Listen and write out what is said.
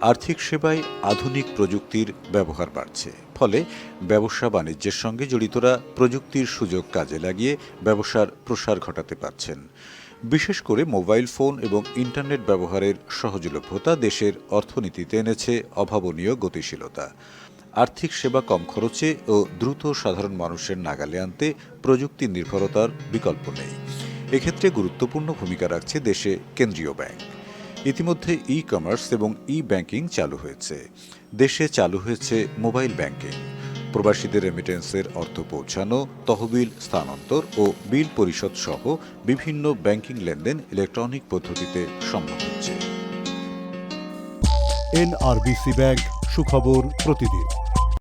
আর্থিক সেবায় আধুনিক প্রযুক্তির ব্যবহার বাড়ছে। ফলে ব্যবসা বাণিজ্যের সঙ্গে জড়িতরা প্রযুক্তির সুযোগ কাজে লাগিয়ে ব্যবসার প্রসার ঘটাতে পারছেন। বিশেষ করে মোবাইল ফোন এবং ইন্টারনেট ব্যবহারের সহজলভ্যতা দেশের অর্থনীতিতে এনেছে অভাবনীয় গতিশীলতা। আর্থিক সেবা কম খরচে ও দ্রুত সাধারণ মানুষের নাগালে আনতে প্রযুক্তি নির্ভরতার বিকল্প নেই। এক্ষেত্রে গুরুত্বপূর্ণ ভূমিকা রাখছে দেশে কেন্দ্রীয় ব্যাংক। ইতিমধ্যে ই কমার্স এবং ই ব্যাংকিং চালু হয়েছে। দেশে চালু হয়েছে মোবাইল ব্যাংকিং। প্রবাসীদের রেমিটেন্সের অর্থ পৌঁছানো, তহবিল স্থানান্তর ও বিল পরিশোধ সহ বিভিন্ন ব্যাংকিং লেনদেন ইলেকট্রনিক পদ্ধতিতে সম্ভব হচ্ছে। এনআরবিসি ব্যাংক, সুখবর প্রতিদিন।